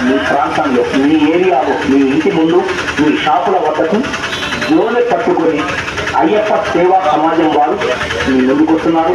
మీ ప్రాంతంలో మీ ఏరియాలో మీ ఇంటి ముందు మీ షాపుల వద్దకు జోలు పట్టుకొని అయ్యప్ప సేవా సమాజం వారు మీ ముందుకొస్తున్నారు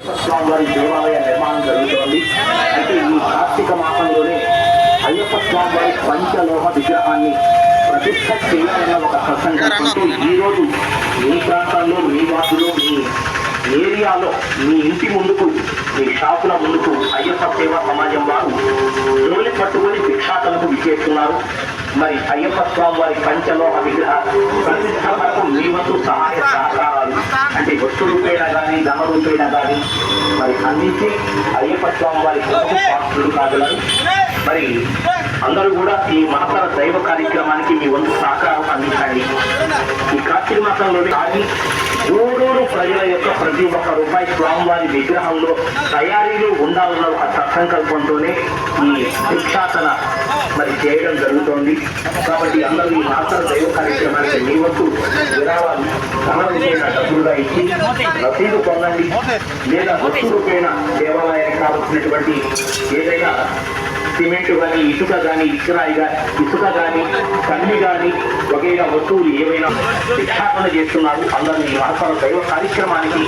మీ స్వామి వారి దేవాలయ నిర్మాణం జరుగుతోంది అయితే ఈ కార్తీక మాసంలోనే అయ్యప్ప స్వామి వారి పంచలోహ విగ్రహాన్ని ఒక సత్సంకల్పంతో ఈ మీ ప్రాంతంలో మీ వాసులో మీ ఏరియాలో మీ ఇంటి ముందుకు మీ షాపుల ముందుకు అయ్యప్ప సేవా సమాజం వారు జోలి పట్టుకొని భిక్షాటలకు విచ్చేస్తున్నారు. మరి అయ్యప్ప స్వామి వారి పంచలోహ విగ్రహ ప్రతిష్టాపనకు మీ వంతు సహాయ సహకారాలు. అంటే వస్తు రూపేణ కానీ ధన రూపేణ కానీ మరి అందించి అయ్యప్ప స్వామి వారి కృపకు పాత్రులు కాగలరు. మరి అందరూ కూడా ఈ మహత్తర దైవ కార్యక్రమానికి మీ వంతు సహకారం అందించండి. ఈ కార్తీక మాసంలోని కానీ గూడూరు ప్రజల యొక్క ప్రతి ఒక్క రూపాయి స్వామివారి విగ్రహంలో తయారీలు ఉండాలన్న ఒక సత్సంకల్పంతోనే ఈ భిక్షాటన మరి చేయడం జరుగుతోంది. కాబట్టి అందరూ ఈ మాత్ర దైవ కార్యక్రమానికి మీ వంతు విరాళాలు ధన డబ్బులుగా ఇచ్చి రసీదు పొందండి. లేదా వస్తు రూపేణ దేవాలయానికి కావలసినటువంటి ఏదైనా సిమెంట్ కానీ ఇసుక కానీ ఇసురాయి కానీ ఇసుక కానీ కన్ని కానీ వగైరా వస్తువులు ఏవైనా భిక్షాటన చేస్తున్నారు. అందరూ ఈ మహత్తర దైవ కార్యక్రమానికి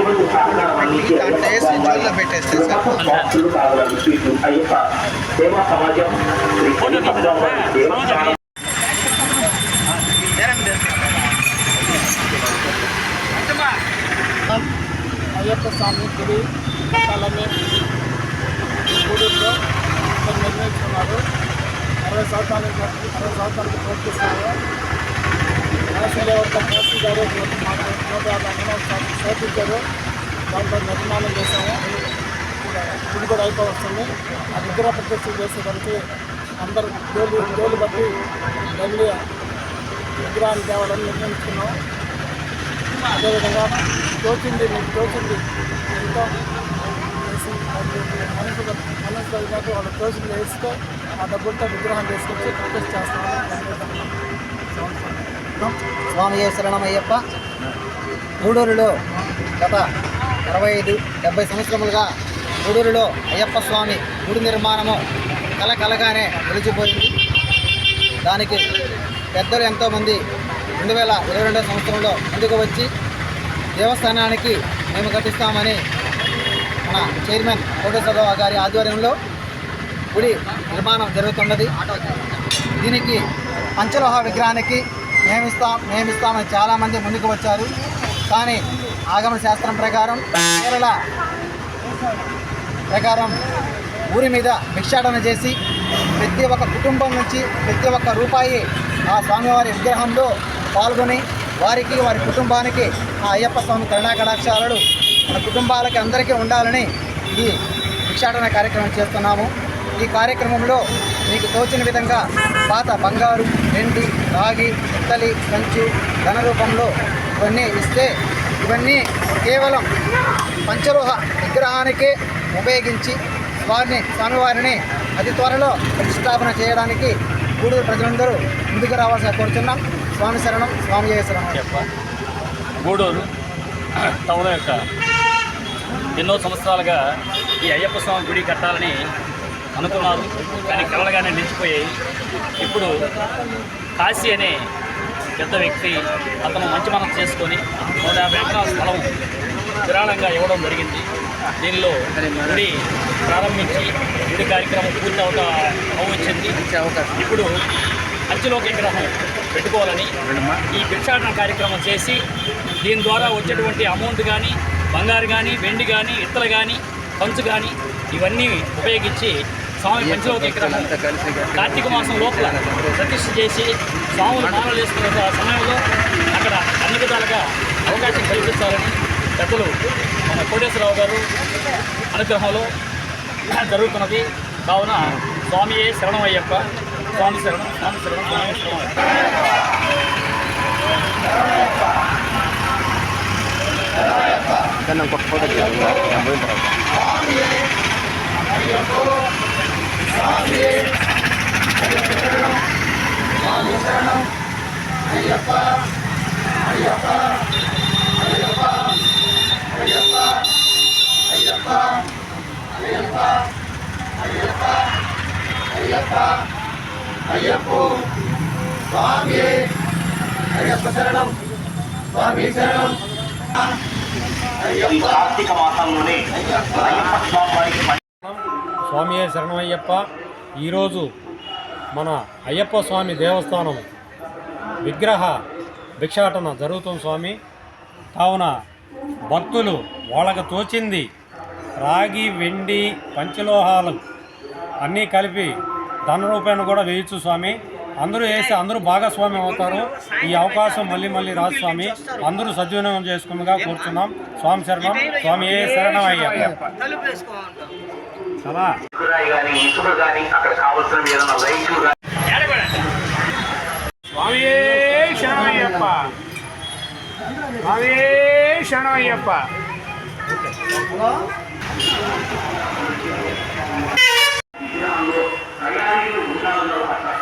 వంతు సహకారం అందించి సేవా సమాజం దేవస్థానం అయ్యప్ప స్వామి గుడి ఇక్కడ నిర్ణయించుకున్నారు. అరవై సంవత్సరాలకు అరవై సంవత్సరాలకు ప్రవర్తిస్తున్నారు రాష్ట్రంలో ఒక మోసీ గారు మాకు దాంట్లో నిర్మాణం చేశాము. గుడి కూడా అయిపోవస్తుంది ఆ విగ్రహ ప్రతిష్ట చేసేదానికి అందరూ డోలు డోలు బట్టి వెళ్ళి విగ్రహాన్ని తేవాలని నిర్ణయించుకున్నాం అదేవిధంగా తోచింది మీకు తోచింది ఎంతో మనసు మనసు కలిగినట్టు వాళ్ళ తోచింది వేసుకో ఆ డబ్బులతో విగ్రహం తీసుకొచ్చి ప్రతిష్ట చేస్తామని స్వామి శరణమయ్యప్ప గూడూరులో గత అరవై ఐదు డెబ్బై సంవత్సరములుగా గూడూరులో అయ్యప్ప స్వామి గుడి నిర్మాణము కల కలగానే నిలిచిపోయింది. దానికి పెద్దలు ఎంతోమంది రెండు వేల ఇరవై రెండో సంవత్సరంలో ముందుకు వచ్చి దేవస్థానానికి మేము కట్టిస్తామని మన చైర్మన్ కోటేశ్వరరావు గారి ఆధ్వర్యంలో గుడి నిర్మాణం జరుగుతున్నది. దీనికి పంచలోహ విగ్రహానికి మేమిస్తాం మేమిస్తామని చాలామంది ముందుకు వచ్చారు. కానీ ఆగమ శాస్త్రం ప్రకారం కేరళ ప్రకారం ఊరి మీద భిక్షాటన చేసి ప్రతి ఒక్క కుటుంబం నుంచి ప్రతి ఒక్క రూపాయి ఆ స్వామివారి విగ్రహంలో పాల్గొని వారికి వారి కుటుంబానికి ఆ అయ్యప్ప స్వామి కరుణాకటాక్షాలను మన కుటుంబాలకి అందరికీ ఉండాలని ఈ భిక్షాటన కార్యక్రమం చేస్తున్నాము. ఈ కార్యక్రమంలో మీకు తోచిన విధంగా పాత బంగారు వెండి రాగి ఇత్తలి కంచు ధన రూపంలో ఇవన్నీ ఇస్తే ఇవన్నీ కేవలం పంచలోహ విగ్రహానికే ఉపయోగించి వారిని స్వామివారిని అతి త్వరలో ప్రతిష్టాపన చేయడానికి గూడూరు ప్రజలందరూ ముందుకు రావాల్సిన కోరుతున్నాం స్వామి శరణం స్వామి జయ శరణం. చెప్ప గూడూరు టౌన్ యొక్క ఎన్నో సంవత్సరాలుగా ఈ అయ్యప్ప స్వామి గుడి కట్టాలని అనుకున్నారు. కానీ కలలుగానే నిలిచిపోయాయి. ఇప్పుడు కాశీ అనే పెద్ద వ్యక్తి అతను మంచి మనసు చేసుకొని నూట యాభై ఎకరాల స్థలం విరాళంగా ఇవ్వడం జరిగింది. దీనిలో గుడి ప్రారంభించి గుడి కార్యక్రమం పూర్తి అవట అవచ్చింది ఇప్పుడు అంచెలోకి విగ్రహం పెట్టుకోవాలని ఈ భిక్షాటన కార్యక్రమం చేసి దీని ద్వారా వచ్చేటువంటి అమౌంట్ కానీ బంగారు కానీ వెండి కానీ ఇత్తలు కానీ పంచు కానీ ఇవన్నీ ఉపయోగించి స్వామి పంచలోక విగ్రహం కార్తీక మాసం లోపల ప్రతిష్ఠ చేసి స్వాములు మానలు వేసుకున్న సమయంలో అక్కడ అన్ని విధాలుగా అవకాశం కల్పించాలని పెద్దలు మన కోటేశ్వరరావు గారు అనుగ్రహంలో జరుగుతున్నది. కావున స్వామియే శరణం అయ్యప్ప స్వామి శరణం స్వామి శరణం స్వామి శరణం. ಸರ್ ನಂಗೆ ಕೊಟ್ಟು ಫೋಟೋ ನಂಬರ್ ಅಯ್ಯಪ್ಪ ಅಯ್ಯಪ್ಪ ಅಯ್ಯಪ್ಪ ಅಯ್ಯಪ್ಪ ಅಯ್ಯಪ್ಪ ಅಯ್ಯಪ್ಪ ಅಯ್ಯಪ್ಪ ಅಯ್ಯಪ್ಪ ಅಯ್ಯಪ್ಪ ಸ್ವಾಮಿ ಅಯ್ಯಪ್ಪ ಶರಣಂ ಸ್ವಾಮಿ ಶರಣಂ ఈ కార్తీక మాసంలోనే అయ్యప్ప స్వామి శరణమయ్యప్ప? ఈరోజు మన అయ్యప్ప స్వామి దేవస్థానం విగ్రహ భిక్షాటన జరుగుతుంది స్వామి. కావున భక్తులు వాళ్ళకు తోచింది రాగి వెండి పంచలోహాలు అన్నీ కలిపి ధన రూపాయను కూడా వేయచ్చు స్వామి. అందరూ వేసి అందరూ భాగస్వామి అవుతారు. ఈ అవకాశం మళ్ళీ మళ్ళీ రాదు స్వామి. అందరూ సద్వినియోగం చేసుకుందిగా కూర్చున్నాం స్వామి శరణం. స్వామి ఏ శరణం అక్కడ ఏదైనా స్వామియే శరణమయ్యప్ప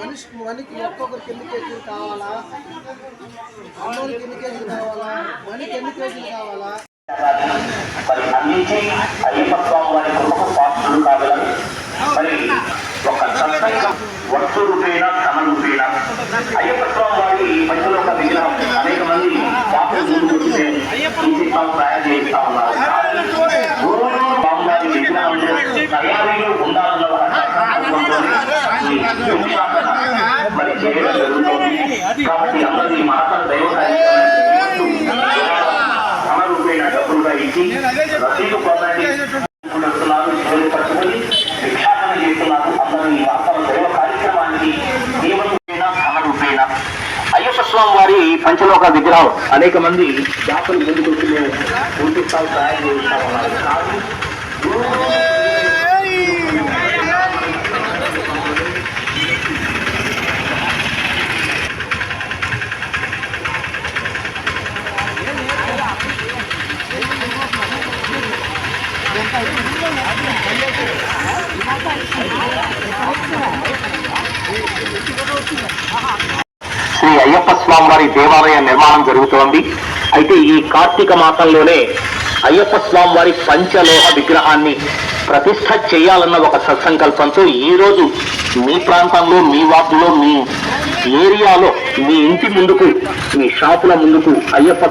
మనిషికి మనకి ఒక్కొక్కరికి ఎన్ని కేజీలు కావాలా? అమ్మోళ్ళకి ఎన్ని కేజీలు కావాలా? మనకి ఎన్ని కేజీలు కావాలా? అయ్యప్ప స్వామి వారి కృపకు పాత్రలు కాగలరు మరి ఒక సత్సంగం వస్తు రూపేణ ధన రూపేణ అయ్యప్ప స్వామి వారి పంచలోక విగ్రహం అనేక మంది పాత్రలు ముందు వస్తే తీసిస్తాం తయారు చేయిస్తా ఉన్నారు గురువులు స్వామి వారి విగ్రహం తయారీలో ఉండాలన్న ఒక సంకల్పంతోనే ఈ భిక్షాటన మరి చేయడం జరుగుతుంది కాబట్టి అందరూ ఈ దైవ డబ్బులుగా ఇచ్చి రసీదు పొందండి చేస్తున్నారు చేస్తున్నారు దైవ కార్యక్రమానికి అయ్యప్ప స్వామి వారి పంచలోక విగ్రహం అనేక మంది జాతులు ముందుకు వచ్చి మేము పూర్తిస్తాలు తయారు చేస్తామన్నారు ఉన్నారు కానీ శ్రీ అయ్యప్ప స్వామి వారి దేవాలయ నిర్మాణం జరుగుతోంది. అయితే ఈ కార్తీక మాసంలోనే అయ్యప్ప స్వామి వారి పంచలోహ విగ్రహాన్ని ప్రతిష్ట చేయాలన్న ఒక సత్సంకల్పంతో ఈ రోజు మీ ప్రాంతంలో మీ వార్డులో మీ ఏరియాలో మీ ఇంటి ముందుకు మీ షాపుల ముందుకు అయ్యప్ప